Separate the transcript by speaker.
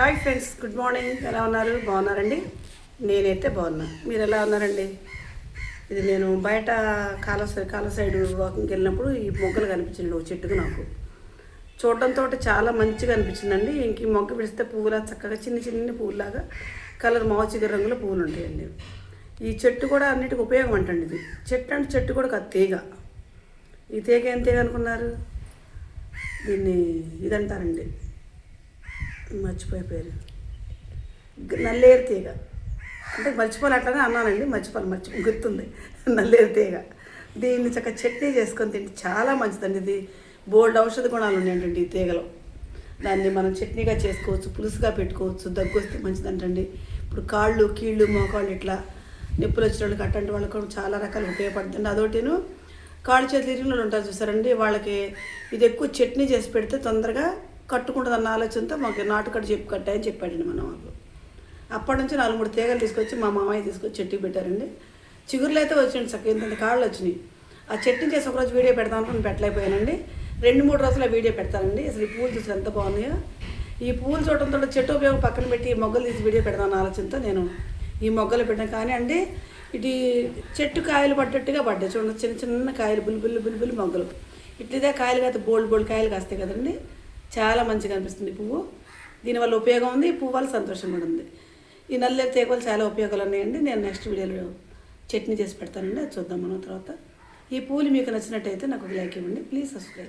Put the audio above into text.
Speaker 1: Hi friends good morning. ఎలా ఉన్నారు? బాగున్నారండి? నేనైతే బాగున్నా. మీరు ఎలా ఉన్నారండి? ఇది నేను బయట కాల కాల సైడ్ వాకింగ్కి వెళ్ళినప్పుడు ఈ మొగ్గలు కనిపించింది ఒక చెట్టుకు నాకు. చూడడంతో చాలా మంచిగా అనిపించిందండి. ఇంక ఈ మొగ్గ పిడిస్తే పువ్వులా చక్కగా చిన్న చిన్న పువ్వులాగా కలర్ మావచిగ రంగుల పువ్వులు ఉంటాయండి. ఈ చెట్టు కూడా అన్నిటికీ ఉపయోగం అంటండి ఇది. చెట్టు అంటే చెట్టు కూడా కాదు తీగ. ఈ తీగ ఏం తీగ అనుకున్నారు? దీన్ని ఇదంటారండి. మర్చిపోయే పేరు నల్లేరు తీగ. అంటే మర్చిపోలే అట్లానే అన్నానండి మర్చిపోలే మర్చి గుర్తుంది. నల్లేరు తీగ. దీన్ని చక్కగా చట్నీ చేసుకొని తింటే చాలా మంచిదండి. ఇది బోల్డ్ ఔషధ గుణాలు ఉన్నాయండి ఈ తీగలో. దాన్ని మనం చట్నీగా చేసుకోవచ్చు పులుసుగా పెట్టుకోవచ్చు దగ్గు వస్తే మంచిదంటండి. ఇప్పుడు కాళ్ళు కీళ్ళు మోకాళ్ళు ఇట్లా నొప్పులు వచ్చిన వాళ్ళకి అట్లాంటి వాళ్ళకి కూడా చాలా రకాలు ఉపయోగపడుతుంది అదొకటిను కాళ్ళు చేతులు ఇరిగిన వాళ్ళు ఉంటారు చూసారండి వాళ్ళకి ఇది ఎక్కువ చట్నీ చేసి పెడితే తొందరగా కట్టుకుంటుంది అన్న ఆలోచనతో మాకు నాటుకట్టు చెప్పి కట్టాయని చెప్పాడండి మన మాకు అప్పటి నుంచి నాలుగు మూడు తీగలు తీసుకొచ్చి మా మామయ్య తీసుకొచ్చి చెట్టు పెట్టారండి. చిగురులు అయితే వచ్చింది చక్కగా ఇంత కాళ్ళు వచ్చినాయి. ఆ చెట్టుని చేసి ఒకరోజు వీడియో పెడదాం అనుకుని పెట్టలేకపోయానండి. రెండు మూడు రోజులు వీడియో పెడతానండి. అసలు ఈ పూలు చూసి ఎంత బాగున్నాయో. ఈ పూలు చూడటంతో చెట్టు ఉపయోగం పక్కన పెట్టి ఈ మొగ్గలు తీసి వీడియో పెడదాం ఆలోచనతో నేను ఈ మొగ్గలు పెట్టాను. కానీ అండి ఇటు చెట్టు కాయలు పడ్డట్టుగా పడ్డాయి. చూడండి చిన్న చిన్న కాయలు బుల్బుల్ బుల్బుల్ మొగ్గలు. ఇట్లదే కాయలు కాస్తే బోల్డ్ బోల్డ్ కాయలు కాస్తాయి కదండి. చాలా మంచిగా అనిపిస్తుంది పువ్వు. దీనివల్ల ఉపయోగం ఉంది ఈ పువ్వు వల్ల సంతోషం కూడా ఉంది. ఈ నల్లేరు తీగలు వల్ల చాలా ఉపయోగాలు ఉన్నాయండి. నేను నెక్స్ట్ వీడియోలో చట్నీ చేసి పెడతానండి అది చూద్దాం మనం తర్వాత. ఈ పూలు మీకు నచ్చినట్టయితే నాకు లైక్ ఇవ్వండి ప్లీజ్ సబ్స్క్రైబ్.